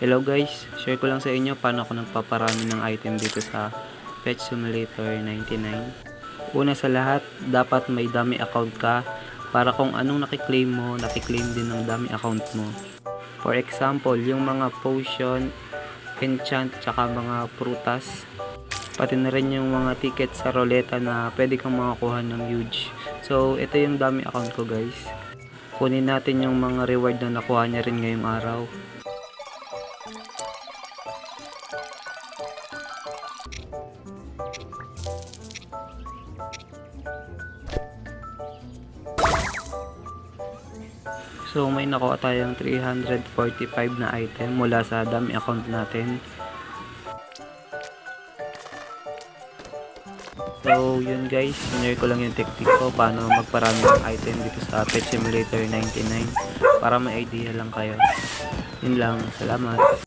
Hello guys, share ko lang sa inyo paano ako nagpaparami ng item dito sa Pet Simulator 99. Una sa lahat, dapat may dummy account ka para kung anong nakiklaim mo, nakiklaim din ng dummy account mo. For example, yung mga potion, enchant, tsaka mga prutas, pati na rin yung mga ticket sa roleta na pwede kang makakuha ng huge. So, ito yung dummy account ko guys. Kunin natin yung mga reward na nakuha niya rin ngayong araw. So may nakuha tayong 345 na item mula sa dummy account natin. So yun guys, sinare ko lang yung technique ko paano magparami ng item dito sa Pet Simulator 99 para may idea lang kayo. Yun lang, salamat.